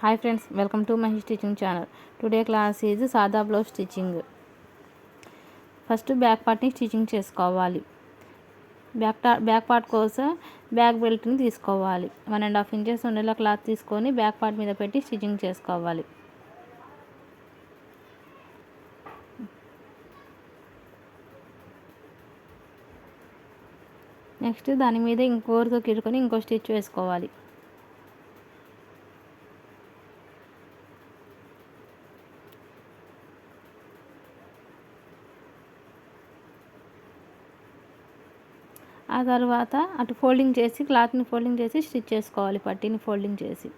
Hi friends welcome to Mahi stitching channel. Today class is సాదా blouse stitching. First back పార్ట్ని stitching చేసుకోవాలి. Back back part కోసం back బెల్ట్ని తీసుకోవాలి. One and half inches ఉండేలా cloth తీసుకొని బ్యాక్ పార్ట్ మీద పెట్టి స్టిచ్చింగ్ చేసుకోవాలి. నెక్స్ట్ దాని మీద ఇంకోరితో కిరుకొని ఇంకో స్టిచ్ వేసుకోవాలి. ఆ తర్వాత అటు ఫోల్డింగ్ చేసి క్లాత్ని ఫోల్డింగ్ చేసి స్టిచ్ చేసుకోవాలి పట్టీని ఫోల్డింగ్ చేసి.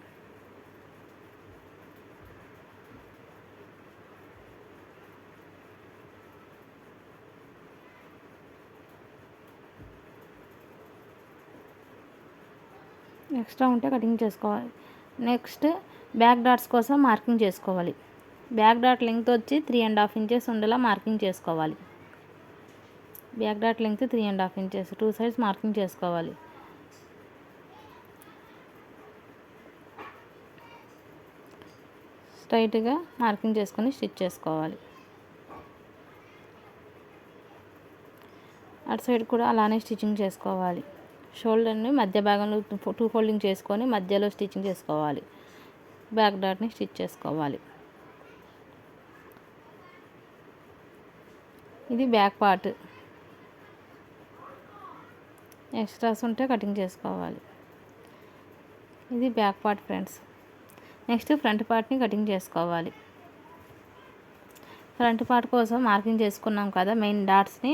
ఎక్స్ట్రా ఉంటే కటింగ్ చేసుకోవాలి. నెక్స్ట్ బ్యాక్ డాట్స్ కోసం మార్కింగ్ చేసుకోవాలి. బ్యాక్ డాట్ లెంగ్త్ వచ్చి త్రీ అండ్ హాఫ్ ఇంచెస్ ఉండేలా మార్కింగ్ చేసుకోవాలి. Back dot length three and half inches. Two sides marking చేసుకోవాలి. స్ట్రైట్గా మార్కింగ్ చేసుకొని స్టిచ్ చేసుకోవాలి. అటు సైడ్ కూడా అలానే స్టిచ్చింగ్ చేసుకోవాలి. షోల్డర్ని మధ్య భాగంలో టూ ఫోల్డింగ్ చేసుకొని మధ్యలో స్టిచ్చింగ్ చేసుకోవాలి. బ్యాక్ డాట్ని స్టిచ్ చేసుకోవాలి. ఇది బ్యాక్ పార్ట్. ఎక్స్ట్రాస్ ఉంటే కటింగ్ చేసుకోవాలి. ఇది back part friends. Next front పార్ట్ని కటింగ్ చేసుకోవాలి. ఫ్రంట్ పార్ట్ కోసం మార్కింగ్ చేసుకున్నాం కదా మెయిన్ డాట్స్ని.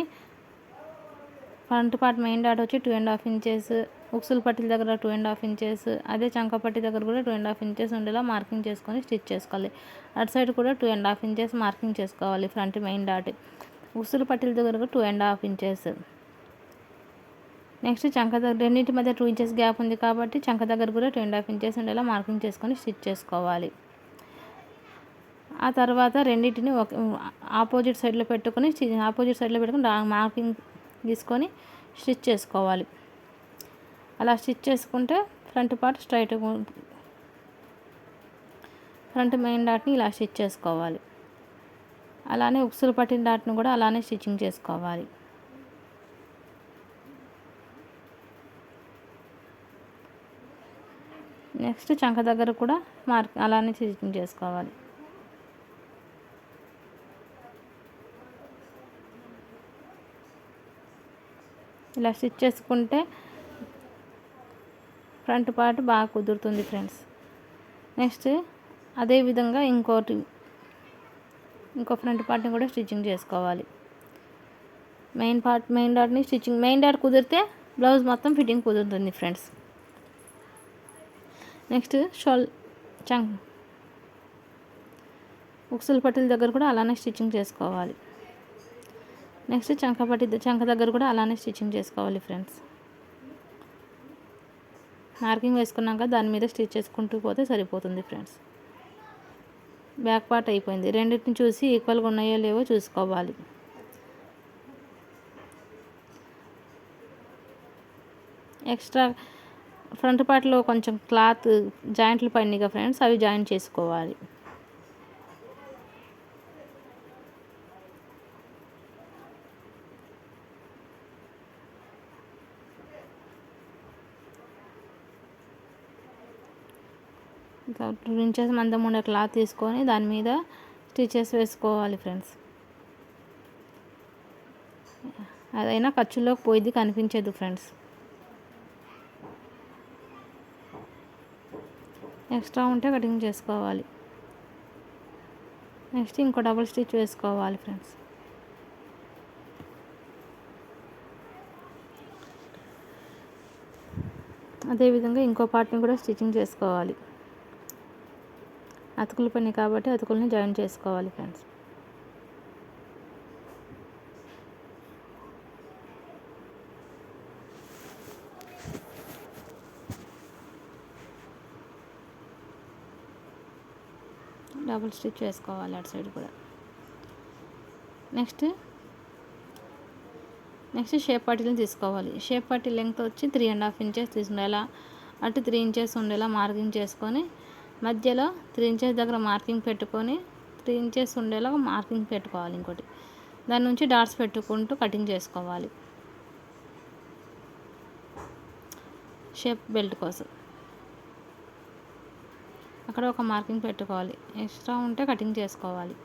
ఫ్రంట్ పార్ట్ మెయిన్ డాట్ వచ్చి టూ అండ్ హాఫ్ ఇంచెస్ ఉక్సుల పట్టిల దగ్గర టూ అండ్ హాఫ్ ఇంచెస్ అదే చంక పట్టి దగ్గర కూడా టూ అండ్ హాఫ్ ఇంచెస్ ఉండేలా మార్కింగ్ చేసుకొని స్టిచ్ చేసుకోవాలి. అటు సైడ్ కూడా two and half inches marking చేసుకోవాలి ఫ్రంట్ మెయిన్ డాట్. ఉక్సుల పట్టిల దగ్గర two and half inches. Next చంక దగ్గర రెండింటి మధ్య టూ ఇంచెస్ గ్యాప్ ఉంది కాబట్టి చంక దగ్గర కూడా టూ అండ్ హాఫ్ ఇంచెస్ ఉండేలా మార్కింగ్ చేసుకొని స్టిచ్ చేసుకోవాలి. ఆ తర్వాత రెండింటిని ఒక ఆపోజిట్ సైడ్లో పెట్టుకొని ఆపోజిట్ సైడ్లో పెట్టుకొని మార్కింగ్ తీసుకొని స్టిచ్ చేసుకోవాలి. అలా స్టిచ్ చేసుకుంటే front part straight front main డాట్ని ఇలా స్టిచ్ చేసుకోవాలి. అలానే ఉక్సులు పట్టిన డాట్ను కూడా అలానే స్టిచ్చింగ్ చేసుకోవాలి. నెక్స్ట్ చంక దగ్గర కూడా మార్క్ అలానే స్టిచ్చింగ్ చేసుకోవాలి. ఇలా స్టిచ్ చేసుకుంటే ఫ్రంట్ పార్ట్ బాగా కుదురుతుంది ఫ్రెండ్స్. నెక్స్ట్ అదేవిధంగా ఇంకోటి ఇంకో ఫ్రంట్ పార్ట్ని కూడా స్టిచ్చింగ్ చేసుకోవాలి. మెయిన్ పార్ట్ మెయిన్ డాట్ని స్టిచ్చింగ్ మెయిన్ డాట్ కుదిరితే బ్లౌజ్ మొత్తం ఫిట్టింగ్ కుదురుతుంది ఫ్రెండ్స్. నెక్స్ట్ షోల్ చంక్ ఉక్సుల పట్టిల దగ్గర కూడా అలానే స్టిచ్చింగ్ చేసుకోవాలి. నెక్స్ట్ చంక పట్టి చంక దగ్గర కూడా అలానే స్టిచ్చింగ్ చేసుకోవాలి ఫ్రెండ్స్. మార్కింగ్ వేసుకున్నాక దాని మీద స్టిచ్ చేసుకుంటూ పోతే సరిపోతుంది ఫ్రెండ్స్. బ్యాక్ పార్ట్ అయిపోయింది. రెండింటిని చూసి ఈక్వల్గా ఉన్నాయో లేవో చూసుకోవాలి. ఎక్స్ట్రా ఫ్రంట్ పార్ట్లో కొంచెం క్లాత్ జాయింట్లు పడినాయిగా ఫ్రెండ్స్ అవి జాయిన్ చేసుకోవాలి. టూ ఇంచెస్ మందం ఉండే క్లాత్ తీసుకొని దాని మీద స్టిచెస్ వేసుకోవాలి ఫ్రెండ్స్. అదైనా ఖర్చులోకి పోయిద్ది కనిపించదు ఫ్రెండ్స్. ఎక్స్ట్రా ఉంటే కటింగ్ చేసుకోవాలి. నెక్స్ట్ ఇంకో డబుల్ స్టిచ్ వేసుకోవాలి ఫ్రెండ్స్. అదేవిధంగా ఇంకో పార్ట్ని కూడా స్టిచ్చింగ్ చేసుకోవాలి. అతుకుల పని కాబట్టి అతుకుల్ని జాయిన్ చేసుకోవాలి ఫ్రెండ్స్. డబుల్ స్టిచ్ వేసుకోవాలి అటు సైడ్ కూడా. నెక్స్ట్. నెక్స్ట్ షేప్ పట్టీలు తీసుకోవాలి. షేప్ పట్టీ లెంగ్త్ వచ్చి త్రీ అండ్ హాఫ్ ఇంచెస్ తీసుకుండేలా అటు త్రీ ఇంచెస్ ఉండేలా మార్కింగ్ చేసుకొని మధ్యలో త్రీ ఇంచెస్ దగ్గర మార్కింగ్ పెట్టుకొని త్రీ ఇంచెస్ ఉండేలా మార్కింగ్ పెట్టుకోవాలి ఇంకోటి. దాని నుంచి డాట్స్ పెట్టుకుంటూ కటింగ్ చేసుకోవాలి. షేప్ బెల్ట్ కోసం. అక్కడ ఒక మార్కింగ్ పెట్టుకోవాలి. ఎక్స్ట్రా ఉంటే కటింగ్ చేసుకోవాలి.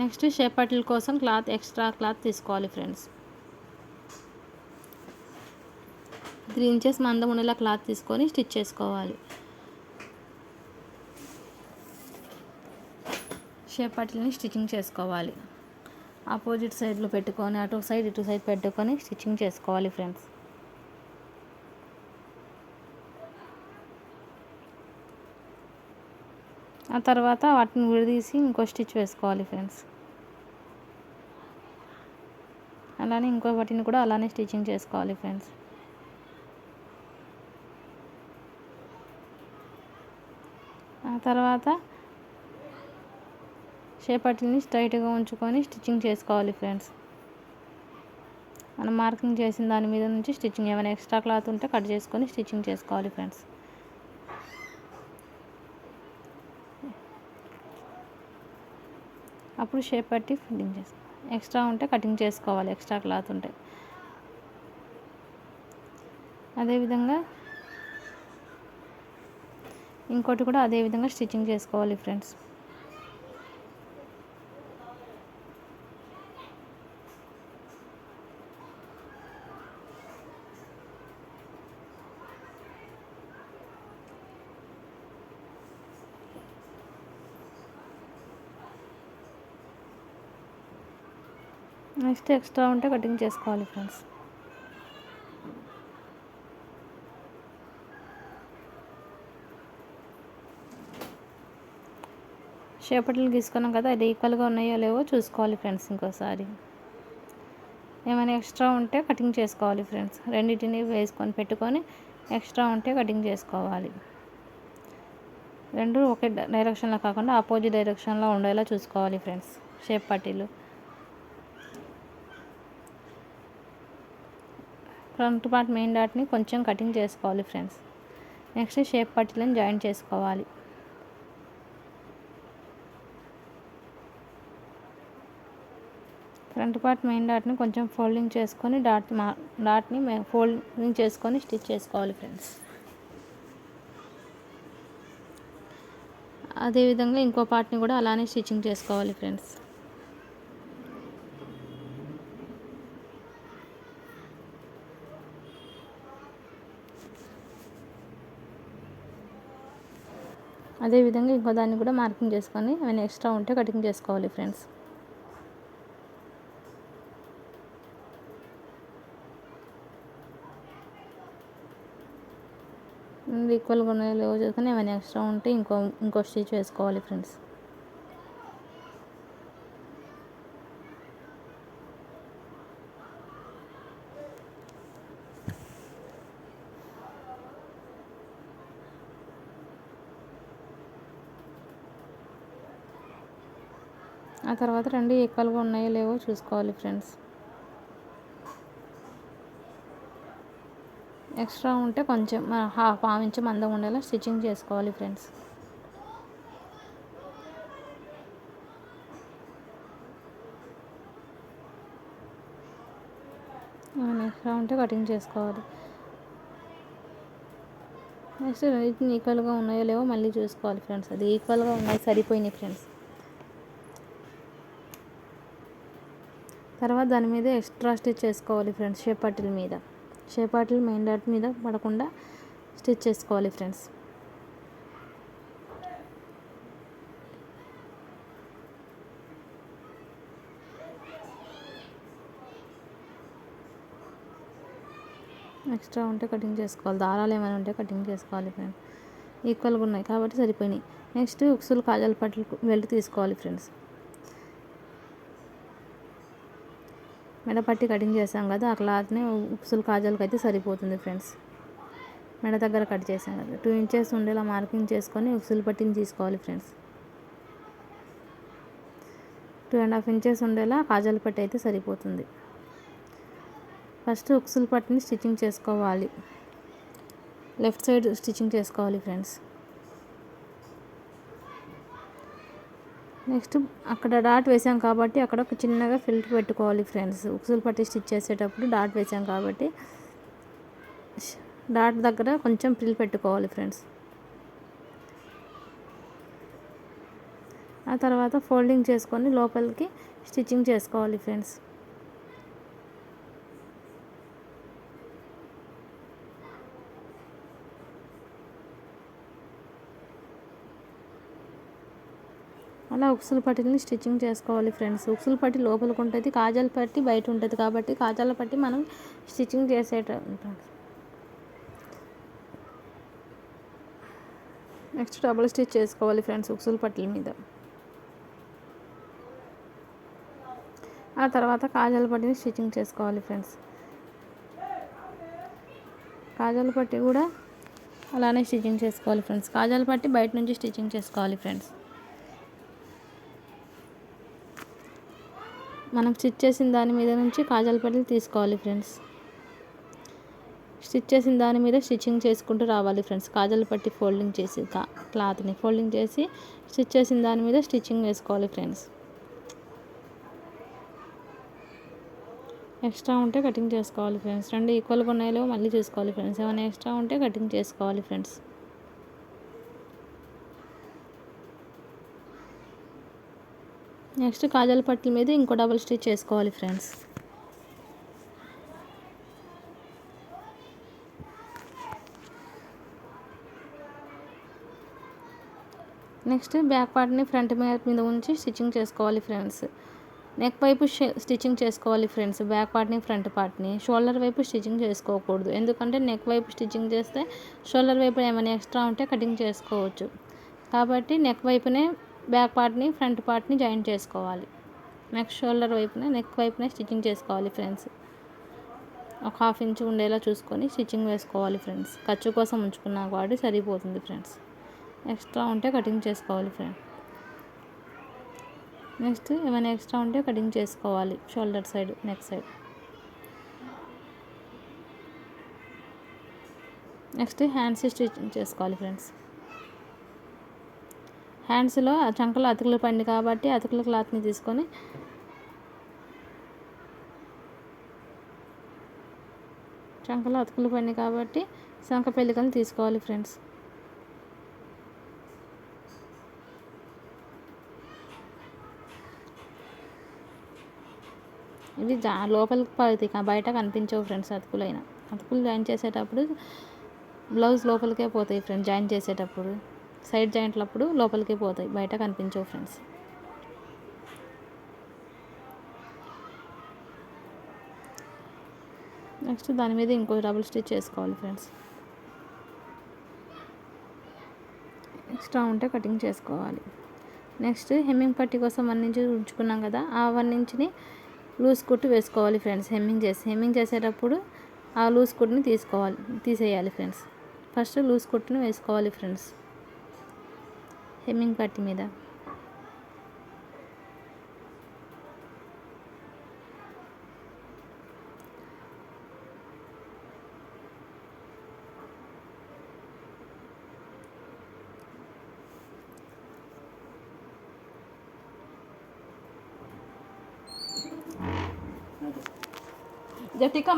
నెక్స్ట్ షేప్ కోసం క్లాత్ ఎక్స్ట్రా క్లాత్ తీసుకోవాలి ఫ్రెండ్స్. త్రీ ఇంచెస్ మందం ఉండేలా క్లాత్ తీసుకొని స్టిచ్ చేసుకోవాలి. షేప్ స్టిచ్చింగ్ చేసుకోవాలి. ఆపోజిట్ సైడ్లో పెట్టుకొని అటు సైడ్ ఇటు సైడ్ పెట్టుకొని స్టిచ్చింగ్ చేసుకోవాలి ఫ్రెండ్స్. ఆ తర్వాత వాటిని విడదీసి ఇంకో స్టిచ్ వేసుకోవాలి ఫ్రెండ్స్. అలానే ఇంకో వాటిని కూడా అలానే స్టిచ్చింగ్ చేసుకోవాలి ఫ్రెండ్స్. ఆ తర్వాత చేపట్టిని స్ట్రైట్గా ఉంచుకొని స్టిచ్చింగ్ చేసుకోవాలి ఫ్రెండ్స్. మనం మార్కింగ్ చేసిన దాని మీద నుంచి స్టిచ్చింగ్ ఏమైనా ఎక్స్ట్రా క్లాత్ ఉంటే కట్ చేసుకొని స్టిచ్చింగ్ చేసుకోవాలి ఫ్రెండ్స్. అప్పుడు షేప్ పట్టి ఫిట్టింగ్ చేస్తాం. ఎక్స్ట్రా ఉంటే కటింగ్ చేసుకోవాలి ఎక్స్ట్రా క్లాత్ ఉంటే. అదేవిధంగా ఇంకోటి కూడా అదే విధంగా స్టిచ్చింగ్ చేసుకోవాలి ఫ్రెండ్స్. నెక్స్ట్ ఎక్స్ట్రా ఉంటే కటింగ్ చేసుకోవాలి ఫ్రెండ్స్. షేపట్లు తీసుకున్నాం కదా అది ఈక్వల్గా ఉన్నాయో లేవో చూసుకోవాలి ఫ్రెండ్స్ ఇంకోసారి. ఏమైనా ఎక్స్ట్రా ఉంటే కటింగ్ చేసుకోవాలి ఫ్రెండ్స్. రెండింటిని వేసుకొని పెట్టుకొని ఎక్స్ట్రా ఉంటే కటింగ్ చేసుకోవాలి. రెండు ఒకే డైరెక్షన్లో కాకుండా ఆపోజిట్ డైరెక్షన్లో ఉండేలా చూసుకోవాలి ఫ్రెండ్స్ షేప్ పట్టీలు. ఫ్రంట్ పార్ట్ మెయిన్ డాట్ని కొంచెం కటింగ్ చేసుకోవాలి ఫ్రెండ్స్. నెక్స్ట్ షేప్ పట్టీలను జాయిన్ చేసుకోవాలి. ఫ్రంట్ పార్ట్ మెయిన్ డాట్ని కొంచెం ఫోల్డింగ్ చేసుకొని డాట్ మా డాట్ని ఫోల్డింగ్ చేసుకొని స్టిచ్ చేసుకోవాలి ఫ్రెండ్స్. అదేవిధంగా ఇంకో పార్ట్ని కూడా అలానే స్టిచ్చింగ్ చేసుకోవాలి ఫ్రెండ్స్. అదేవిధంగా ఇంకో దాన్ని కూడా మార్కింగ్ చేసుకొని ఏమైనా ఎక్స్ట్రా ఉంటే కటింగ్ చేసుకోవాలి ఫ్రెండ్స్. ఈక్వల్గా ఉన్నాయో లేవో చేసుకొని ఏమైనా ఎక్స్ట్రా ఉంటే ఇంకో ఇంకో స్టిచ్ వేసుకోవాలి ఫ్రెండ్స్. ఆ తర్వాత రెండు ఈక్వల్గా ఉన్నాయో లేవో చూసుకోవాలి ఫ్రెండ్స్. ఎక్స్ట్రా ఉంటే కొంచెం హాఫ్ హాఫ్ ఇంచు మందం ఉండేలా స్టిచ్చింగ్ చేసుకోవాలి ఫ్రెండ్స్. ఎక్స్ట్రా ఉంటే కటింగ్ చేసుకోవాలి. నెక్స్ట్ రెండింటిని ఈక్వల్గా ఉన్నాయో లేవో మళ్ళీ చూసుకోవాలి ఫ్రెండ్స్. అది ఈక్వల్గా ఉన్నాయి సరిపోయినాయి ఫ్రెండ్స్. తర్వాత దాని మీద ఎక్స్ట్రా స్టిచ్ చేసుకోవాలి ఫ్రెండ్స్ షేప్ మీద. షేప్ మెయిన్ డాట్ మీద పడకుండా స్టిచ్ చేసుకోవాలి ఫ్రెండ్స్. ఎక్స్ట్రా ఉంటే కటింగ్ చేసుకోవాలి. దారాలు ఏమైనా ఉంటే కటింగ్ చేసుకోవాలి ఫ్రెండ్స్. ఈక్వల్గా ఉన్నాయి కాబట్టి సరిపోయినాయి. నెక్స్ట్ ఉక్సులు కాజాల పట్ల వెళ్ళి తీసుకోవాలి ఫ్రెండ్స్. మెడ పట్టి కటింగ్ చేసాం కదా ఆ క్లాత్ని ఉక్సులు కాజాలకి అయితే సరిపోతుంది ఫ్రెండ్స్. మెడ దగ్గర కట్ చేసాం కదా టూ ఇంచెస్ ఉండేలా మార్కింగ్ చేసుకొని ఉక్సులు పట్టిని తీసుకోవాలి friends. Two and half inches ఉండేలా కాజాల పట్టి అయితే సరిపోతుంది. ఫస్ట్ ఉక్సులు పట్టిని స్టిచ్చింగ్ చేసుకోవాలి. లెఫ్ట్ సైడ్ స్టిచ్చింగ్ చేసుకోవాలి ఫ్రెండ్స్. నెక్స్ట్ అక్కడ డాట్ వేసాం కాబట్టి అక్కడ ఒక చిన్నగా ఫిల్టర్ పెట్టుకోవాలి ఫ్రెండ్స్. ఉక్సులు పట్టి స్టిచ్ చేసేటప్పుడు డాట్ వేసాం కాబట్టి డాట్ దగ్గర కొంచెం ప్రిల్ పెట్టుకోవాలి ఫ్రెండ్స్. ఆ తర్వాత ఫోల్డింగ్ చేసుకొని లోపలికి స్టిచ్చింగ్ చేసుకోవాలి ఫ్రెండ్స్. అలా ఉక్సులు పట్టిని స్టిచ్చింగ్ చేసుకోవాలి ఫ్రెండ్స్. ఉక్సులు పట్టి లోపలికి ఉంటుంది కాజాల పట్టి బయట ఉంటుంది కాబట్టి కాజాల పట్టి మనం స్టిచ్చింగ్ చేసేట నెక్స్ట్ డబుల్ స్టిచ్ చేసుకోవాలి ఫ్రెండ్స్ ఉక్సులు పట్టిల మీద. ఆ తర్వాత కాజాల పట్టిని స్టిచ్చింగ్ చేసుకోవాలి ఫ్రెండ్స్. కాజాల పట్టి కూడా అలానే స్టిచ్చింగ్ చేసుకోవాలి ఫ్రెండ్స్. కాజాల పట్టి బయట నుంచి స్టిచ్చింగ్ చేసుకోవాలి ఫ్రెండ్స్. మనం స్టిచ్ చేసిన దాని మీద నుంచి కాజాల పట్టీలు తీసుకోవాలి ఫ్రెండ్స్. స్టిచ్ చేసిన దాని మీద స్టిచ్చింగ్ చేసుకుంటూ రావాలి ఫ్రెండ్స్. కాజాల పట్టి ఫోల్డింగ్ చేసి క్లాత్ని ఫోల్డింగ్ చేసి స్టిచ్ చేసిన దాని మీద స్టిచ్చింగ్ వేసుకోవాలి ఫ్రెండ్స్. ఎక్స్ట్రా ఉంటే కటింగ్ చేసుకోవాలి ఫ్రెండ్స్. రెండు ఈక్వల్గా ఉన్నాయో మళ్ళీ చూసుకోవాలి ఫ్రెండ్స్. ఏమైనా ఎక్స్ట్రా ఉంటే కటింగ్ చేసుకోవాలి ఫ్రెండ్స్. నెక్స్ట్ కాజాల పట్ల మీద ఇంకో డబుల్ స్టిచ్ చేసుకోవాలి ఫ్రెండ్స్. నెక్స్ట్ బ్యాక్ పార్ట్ని ఫ్రంట్ మీద ఉంచి స్టిచ్చింగ్ చేసుకోవాలి ఫ్రెండ్స్. నెక్ వైపు స్టిచ్చింగ్ చేసుకోవాలి ఫ్రెండ్స్. బ్యాక్ పార్ట్ని ఫ్రంట్ పార్ట్ని. షోల్డర్ వైపు స్టిచ్చింగ్ చేసుకోకూడదు. ఎందుకంటే నెక్ వైపు స్టిచ్చింగ్ చేస్తే షోల్డర్ వైపు ఏమైనా ఎక్స్ట్రా ఉంటే కటింగ్ చేసుకోవచ్చు. కాబట్టి నెక్ వైపునే బ్యాక్ పార్ట్ని ఫ్రంట్ పార్ట్ని జాయిన్ చేసుకోవాలి. నెక్స్ట్ షోల్డర్ వైపున నెక్ వైపున స్టిచ్చింగ్ చేసుకోవాలి ఫ్రెండ్స్. ఒక హాఫ్ ఇంచ్ ఉండేలా చూసుకొని స్టిచ్చింగ్ వేసుకోవాలి ఫ్రెండ్స్. ఖర్చు కోసం ఉంచుకున్నా కాబట్టి సరిపోతుంది ఫ్రెండ్స్. ఎక్స్ట్రా ఉంటే కటింగ్ చేసుకోవాలి ఫ్రెండ్. నెక్స్ట్ ఏమైనా ఎక్స్ట్రా ఉంటే కటింగ్ చేసుకోవాలి shoulder side neck side. Next hands stitching చేసుకోవాలి ఫ్రెండ్స్. హ్యాండ్స్లో చంకలో అతుకులు పండి కాబట్టి అతుకుల క్లాత్ని తీసుకొని చంకలో అతుకులు పండి కాబట్టి శంఖ పెళ్ళికలు తీసుకోవాలి ఫ్రెండ్స్. ఇది జా లోపలికి పడుతుంది బయట కనిపించవు ఫ్రెండ్స్ అతుకులైన. అతుకులు జాయిన్ చేసేటప్పుడు బ్లౌజ్ లోపలికే పోతాయి ఫ్రెండ్స్ జాయిన్ చేసేటప్పుడు. సైడ్ జాయింట్లప్పుడు లోపలికి పోతాయి బయట కనిపించవు ఫ్రెండ్స్ నెక్స్ట్ దాని మీద ఇంకో డబుల్ స్టిచ్ చేసుకోవాలి ఫ్రెండ్స్ ఎక్స్ట్రా ఉంటే కటింగ్ చేసుకోవాలి. నెక్స్ట్ హెమ్మింగ్ పట్టి కోసం వన్ ఇంచ్ ఉంచుకున్నాం కదా ఆ వన్ ఇంచ్ని లూజ్ కుట్టు వేసుకోవాలి ఫ్రెండ్స్ హెమ్మింగ్ చేసి. హెమ్మింగ్ చేసేటప్పుడు ఆ లూజ్ కుట్టుని తీసుకోవాలి తీసేయాలి ఫ్రెండ్స్ ఫస్ట్ లూజ్ కుట్టుని వేసుకోవాలి ఫ్రెండ్స్ హెమ్మింగ్ పట్టి మీద. జటిక.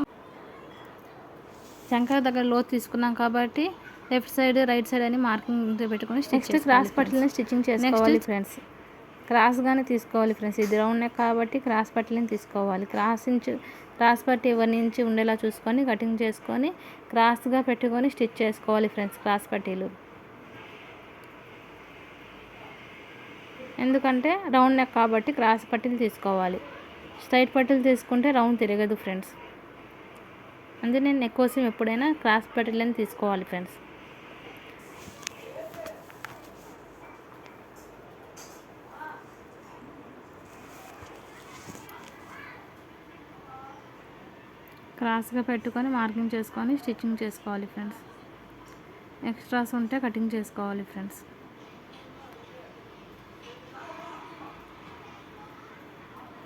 శంకర్ దగ్గర లోతు తీసుకున్నాం కాబట్టి లెఫ్ట్ సైడ్ రైట్ సైడ్ అని మార్కింగ్ పెట్టుకొని నెక్స్ట్ క్రాస్ పట్టిలని స్టిచ్చింగ్ చేసుకోవాలి ఫ్రెండ్స్. క్రాస్గానే తీసుకోవాలి ఫ్రెండ్స్. ఇది రౌండ్ నెక్ కాబట్టి క్రాస్ పట్టిలని తీసుకోవాలి. క్రాస్ ఇంచు క్రాస్ పట్టి ఎవరి నుంచి ఉండేలా చూసుకొని కటింగ్ చేసుకొని క్రాస్గా పెట్టుకొని స్టిచ్ చేసుకోవాలి ఫ్రెండ్స్ క్రాస్ పట్టీలు. ఎందుకంటే రౌండ్ నెక్ కాబట్టి క్రాస్ పట్టీలు తీసుకోవాలి. స్ట్రైట్ పట్టీలు తీసుకుంటే రౌండ్ తిరగదు ఫ్రెండ్స్. అందుకే నేను నెక్ కోసం ఎప్పుడైనా క్రాస్ పట్టీలని తీసుకోవాలి ఫ్రెండ్స్. క్రాస్గా పెట్టుకొని మార్కింగ్ చేసుకొని స్టిచ్చింగ్ చేసుకోవాలి ఫ్రెండ్స్. ఎక్స్ట్రాస్ ఉంటే కటింగ్ చేసుకోవాలి ఫ్రెండ్స్.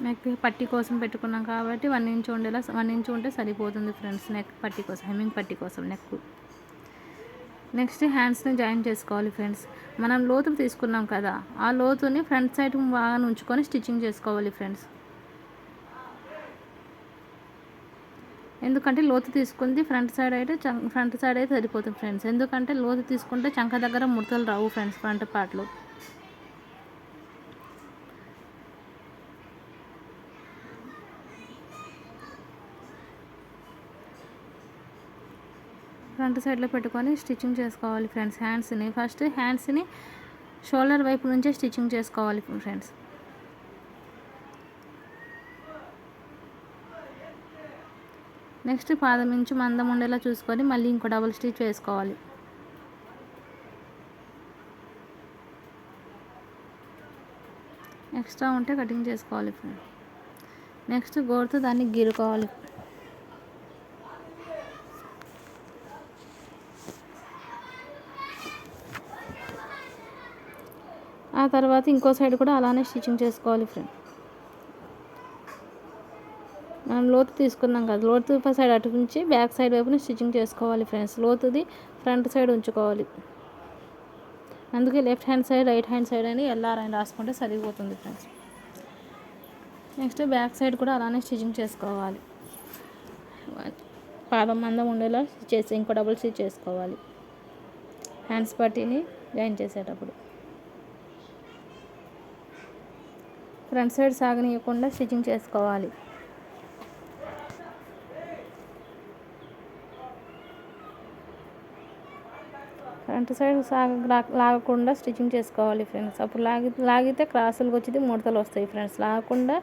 నెక్ పట్టి కోసం పెట్టుకున్నాం కాబట్టి వన్ ఇంచ్ ఉండేలా వన్ ఇంచ్ ఉంటే సరిపోతుంది ఫ్రెండ్స్ నెక్ పట్టి కోసం హెమ్మింగ్ పట్టి కోసం నెక్. నెక్స్ట్ హ్యాండ్స్ని జాయిన్ చేసుకోవాలి ఫ్రెండ్స్. మనం లోతు తీసుకున్నాం కదా ఆ లోతుని ఫ్రంట్ సైడ్ బాగా ఉంచుకొని స్టిచ్చింగ్ చేసుకోవాలి ఫ్రెండ్స్. ఎందుకంటే లోతు తీసుకుంది ఫ్రంట్ సైడ్ అయితే ఫ్రంట్ సైడ్ అయితే సరిపోతుంది ఫ్రెండ్స్. ఎందుకంటే లోతు తీసుకుంటే చంక దగ్గర ముడతలు రావు ఫ్రెండ్స్ ఫ్రంట్ పార్ట్లో ఫ్రంట్ సైడ్లో పెట్టుకొని స్టిచ్చింగ్ చేసుకోవాలి ఫ్రెండ్స్ హ్యాండ్స్ని ఫస్ట్ హ్యాండ్స్ని షోల్డర్ వైపు నుంచే స్టిచ్చింగ్ చేసుకోవాలి ఫ్రెండ్స్. నెక్స్ట్ పాదం ఇంచు మందం ఉండేలా చూసుకొని మళ్ళీ ఇంకో డబుల్ స్టిచ్ వేసుకోవాలి. ఎక్స్ట్రా ఉంటే కటింగ్ చేసుకోవాలి ఫ్రెండ్ నెక్స్ట్ గోరుతో దాన్ని గీరుకోవాలి. ఆ తర్వాత ఇంకో సైడ్ కూడా అలానే స్టిచ్చింగ్ చేసుకోవాలి ఫ్రెండ్ మనం లోతు తీసుకున్నాం కదా లోతు సైడ్ అటు నుంచి బ్యాక్ సైడ్ వైపున స్టిచ్చింగ్ చేసుకోవాలి ఫ్రెండ్స్. లోతుది ఫ్రంట్ సైడ్ ఉంచుకోవాలి. అందుకే left hand side right hand side అని ఎల్ఆర్ అని రాసుకుంటే సరిపోతుంది ఫ్రెండ్స్. నెక్స్ట్ బ్యాక్ సైడ్ కూడా అలానే స్టిచ్చింగ్ చేసుకోవాలి. పాదం మందం ఉండేలా చేసి ఇంకో డబుల్ స్టిచ్ చేసుకోవాలి. హ్యాండ్స్ పట్టీని జాయిన్ చేసేటప్పుడు. ఫ్రంట్ సైడ్ సాగనీయకుండా స్టిచ్చింగ్ చేసుకోవాలి. ఫ్రంట్ సైడ్ సాగ లాగకుండా స్టిచ్చింగ్ చేసుకోవాలి ఫ్రెండ్స్. అప్పుడు లాగి లాగితే క్రాసులకు వచ్చేది ముడతలు వస్తాయి ఫ్రెండ్స్. లాగకుండా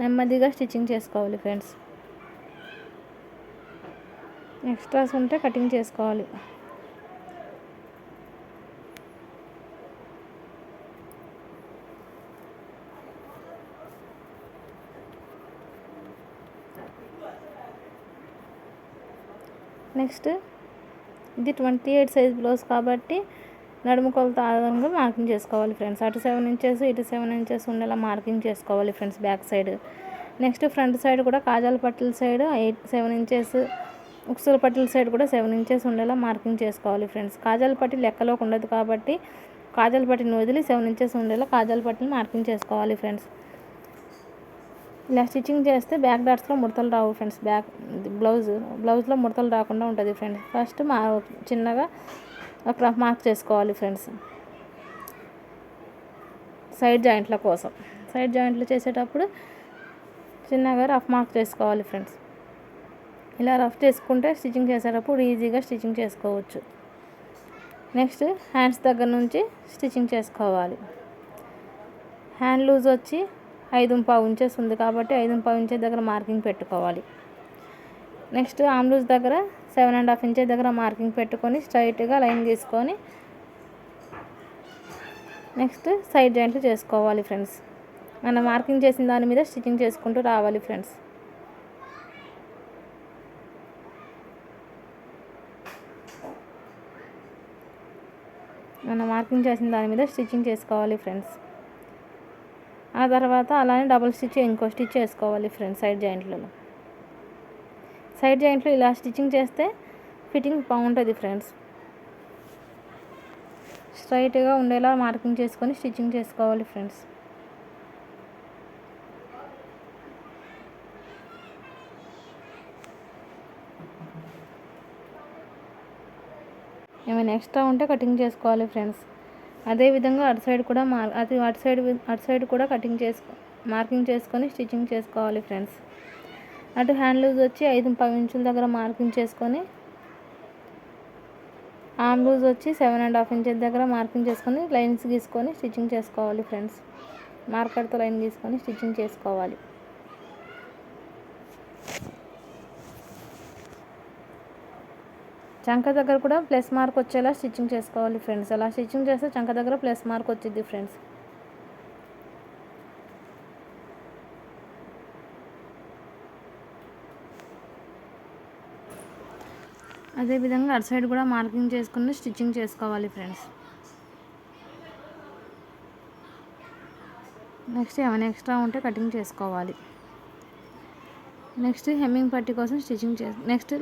నెమ్మదిగా స్టిచ్చింగ్ చేసుకోవాలి ఫ్రెండ్స్. ఎక్స్ట్రాస్ ఉంటే కటింగ్ చేసుకోవాలి. నెక్స్ట్ ఇది ట్వంటీ ఎయిట్ సైజ్ బ్లౌజ్ కాబట్టి నడుము కొలత ఆధారంగా మార్కింగ్ చేసుకోవాలి ఫ్రెండ్స్. అటు సెవెన్ ఇంచెస్ ఇటు సెవెన్ ఇంచెస్ ఉండేలా మార్కింగ్ చేసుకోవాలి friends back side. Next front side కూడా కాజాల పట్టుల సైడ్ ఎయిట్ సెవెన్ ఇంచెస్ ఉక్సుల పట్టిల సైడ్ కూడా సెవెన్ ఇంచెస్ ఉండేలా మార్కింగ్ చేసుకోవాలి ఫ్రెండ్స్. కాజాల పట్టి లెక్కలోకి ఉండదు కాబట్టి కాజాల పట్టిని వదిలి సెవెన్ ఇంచెస్ ఉండేలా కాజాల పట్టిని మార్కింగ్ చేసుకోవాలి ఫ్రెండ్స్. ఇలా స్టిచ్చింగ్ చేస్తే బ్యాక్ డాట్స్లో ముడతలు రావు ఫ్రెండ్స్. బ్యాక్ బ్లౌజ్ బ్లౌజ్లో ముడతలు రాకుండా ఉంటుంది ఫ్రెండ్స్. ఫస్ట్ మా చిన్నగా ఒక రఫ్ మార్క్ చేసుకోవాలి ఫ్రెండ్స్. సైడ్ జాయింట్ల కోసం. సైడ్ జాయింట్లు చేసేటప్పుడు చిన్నగా రఫ్ మార్క్ చేసుకోవాలి ఫ్రెండ్స్. ఇలా రఫ్ చేసుకుంటే స్టిచ్చింగ్ చేసేటప్పుడు ఈజీగా స్టిచ్చింగ్ చేసుకోవచ్చు. నెక్స్ట్ హ్యాండ్స్ దగ్గర నుంచి స్టిచ్చింగ్ చేసుకోవాలి. హ్యాండ్ లూజ్ వచ్చి ఐదు పావు ఇంచెస్ ఉంది కాబట్టి ఐదు పావు ఇంచెస్ దగ్గర మార్కింగ్ పెట్టుకోవాలి. నెక్స్ట్ ఆమ్లూస్ దగ్గర సెవెన్ అండ్ హాఫ్ ఇంచెస్ దగ్గర మార్కింగ్ పెట్టుకొని స్ట్రైట్గా లైన్ తీసుకొని నెక్స్ట్ సైడ్ జాయింట్లు చేసుకోవాలి ఫ్రెండ్స్. మనం మార్కింగ్ చేసిన దాని మీద స్టిచ్చింగ్ చేసుకుంటూ రావాలి ఫ్రెండ్స్. మనం మార్కింగ్ చేసిన దాని మీద స్టిచ్చింగ్ చేసుకోవాలి ఫ్రెండ్స్. ఆ తర్వాత అలానే డబుల్ స్టిచ్ ఇంకో స్టిచ్ వేసుకోవాలి ఫ్రెండ్స్ సైడ్ జాయింట్లలో. సైడ్ జాయింట్లు ఇలా స్టిచ్చింగ్ చేస్తే ఫిట్టింగ్ బాగుంటుంది ఫ్రెండ్స్. స్ట్రైట్గా ఉండేలా మార్కింగ్ చేసుకొని స్టిచ్చింగ్ చేసుకోవాలి ఫ్రెండ్స్. ఏమైనా ఎక్స్ట్రా ఉంటే కటింగ్ చేసుకోవాలి ఫ్రెండ్స్. అదేవిధంగా అటు సైడ్ కూడా మార్ అది అటు సైడ్ అటు సైడ్ కూడా కటింగ్ చేసుకో మార్కింగ్ చేసుకొని స్టిచ్చింగ్ చేసుకోవాలి ఫ్రెండ్స్. అటు హ్యాండ్ లూజ్ వచ్చి ఐదు పది ఇంచుల దగ్గర మార్కింగ్ చేసుకొని ఆమ్ లూజ్ వచ్చి సెవెన్ అండ్ హాఫ్ ఇంచెస్ దగ్గర మార్కింగ్ చేసుకొని లైన్స్ గీసుకొని స్టిచ్చింగ్ చేసుకోవాలి ఫ్రెండ్స్. మార్కర్తో లైన్ గీసుకొని స్టిచ్చింగ్ చేసుకోవాలి. చంక దగ్గర కూడా ప్లస్ మార్క్ వచ్చేలా స్టిచ్చింగ్ చేసుకోవాలి ఫ్రెండ్స్. అలా స్టిచ్చింగ్ చేస్తే చంక దగ్గర ప్లస్ మార్క్ వచ్చింది ఫ్రెండ్స్. అదేవిధంగా అటు సైడ్ కూడా మార్కింగ్ చేసుకుని స్టిచ్చింగ్ చేసుకోవాలి ఫ్రెండ్స్. నెక్స్ట్ ఏమైనా ఎక్స్ట్రా ఉంటే కటింగ్ చేసుకోవాలి. నెక్స్ట్ హెమ్మింగ్ పట్టి కోసం స్టిచ్చింగ్ చే నెక్స్ట్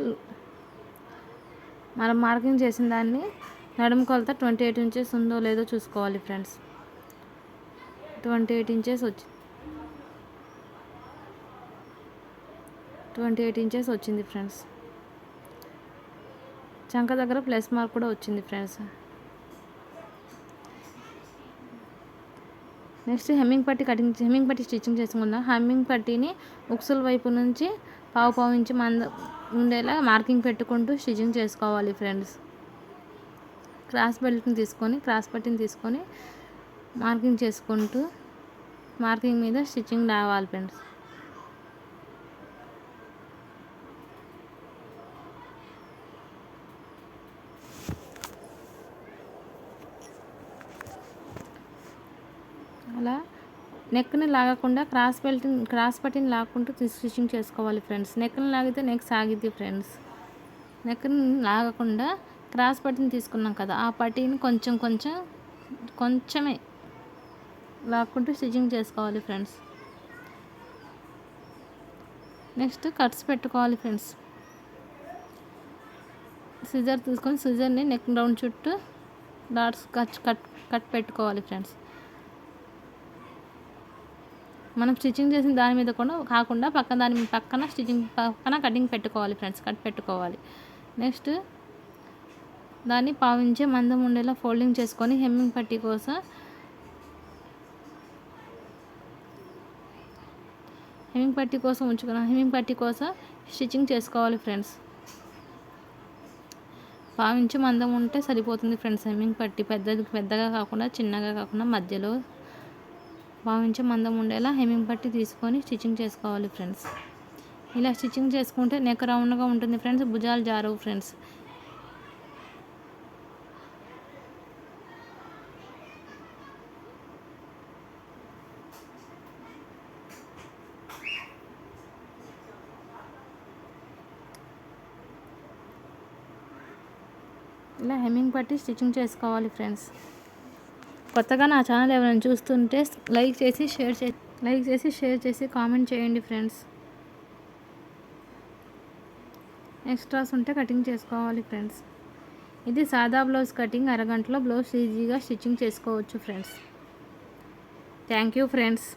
మనం మార్కింగ్ చేసిన దాన్ని నడుము కొలత ట్వంటీ ఎయిట్ ఇంచెస్ ఉందో లేదో చూసుకోవాలి ఫ్రెండ్స్. ట్వంటీ ఎయిట్ ఇంచెస్ వచ్చి ట్వంటీ ఎయిట్ ఇంచెస్ వచ్చింది ఫ్రెండ్స్. చంక దగ్గర ప్లస్ మార్క్ కూడా వచ్చింది ఫ్రెండ్స్. నెక్స్ట్ హెమ్మింగ్ పట్టి కటింగ్ హెమ్మింగ్ పట్టి స్టిచ్చింగ్ చేసుకుందాం. హెమ్మింగ్ పట్టీని ఉక్సుల వైపు నుంచి పావు పావు ఇంచు మంద ఉండేలా మార్కింగ్ పెట్టుకుంటూ స్టిచ్చింగ్ చేసుకోవాలి ఫ్రెండ్స్. క్రాస్ బెల్ట్ని తీసుకొని క్రాస్ పట్టిని తీసుకొని మార్కింగ్ చేసుకుంటూ మార్కింగ్ మీద స్టిచ్చింగ్ రావాలి ఫ్రెండ్స్ అలా నెక్ని లాగకుండా క్రాస్ బెల్ట్ క్రాస్ పట్టిని లాక్కుంటూ స్టిచ్చింగ్ చేసుకోవాలి ఫ్రెండ్స్. నెక్ని లాగితే నెక్ సాగిద్ది ఫ్రెండ్స్. నెక్ని లాగకుండా క్రాస్ పట్టిని తీసుకున్నాం కదా ఆ పట్టీని కొంచెం కొంచెం కొంచెమే లాక్కుంటూ స్టిచ్చింగ్ చేసుకోవాలి ఫ్రెండ్స్. నెక్స్ట్ కట్స్ పెట్టుకోవాలి ఫ్రెండ్స్. సిజర్ తీసుకొని సిజర్ని నెక్ రౌండ్ చుట్టూ డాట్స్ కట్ కట్ కట్ పెట్టుకోవాలి ఫ్రెండ్స్. మనం స్టిచ్చింగ్ చేసిన దాని మీద కూడా కాకుండా పక్కన దాని మీద పక్కన స్టిచ్చింగ్ పక్కన కటింగ్ పెట్టుకోవాలి ఫ్రెండ్స్ కట్ పెట్టుకోవాలి. నెక్స్ట్ దాన్ని పావించే మందం ఉండేలా ఫోల్డింగ్ చేసుకొని హెమ్మింగ్ పట్టీ కోసం హెమ్మింగ్ పట్టీ కోసం ఉంచుకున్నాం హెమ్మింగ్ పట్టీ కోసం స్టిచ్చింగ్ చేసుకోవాలి ఫ్రెండ్స్. పావించి మందం ఉంటే సరిపోతుంది ఫ్రెండ్స్ హెమ్మింగ్ పట్టి. పెద్దది పెద్దగా కాకుండా చిన్నగా కాకుండా మధ్యలో భావించే మందం ఉండేలా హెమ్మింగ్ పట్టి తీసుకొని స్టిచ్చింగ్ చేసుకోవాలి ఫ్రెండ్స్. ఇలా స్టిచ్చింగ్ చేసుకుంటే నెక్ రౌండ్గా ఉంటుంది ఫ్రెండ్స్ భుజాలు జారవు ఫ్రెండ్స్. ఇలా హెమ్మింగ్ పట్టి స్టిచ్చింగ్ చేసుకోవాలి ఫ్రెండ్స్. కొత్తగా నా ఛానల్ ఎవరైనా చూస్తుంటే లైక్ చేసి షేర్ చే లైక్ చేసి షేర్ చేసి కామెంట్ చేయండి ఫ్రెండ్స్. ఎక్స్ట్రాస్ ఉంటే కటింగ్ చేసుకోవాలి ఫ్రెండ్స్. ఇది సాదా బ్లౌజ్ కటింగ్ అరగంటలో బ్లౌజ్ ఈజీగా స్టిచ్చింగ్ చేసుకోవచ్చు ఫ్రెండ్స్. Thank you friends.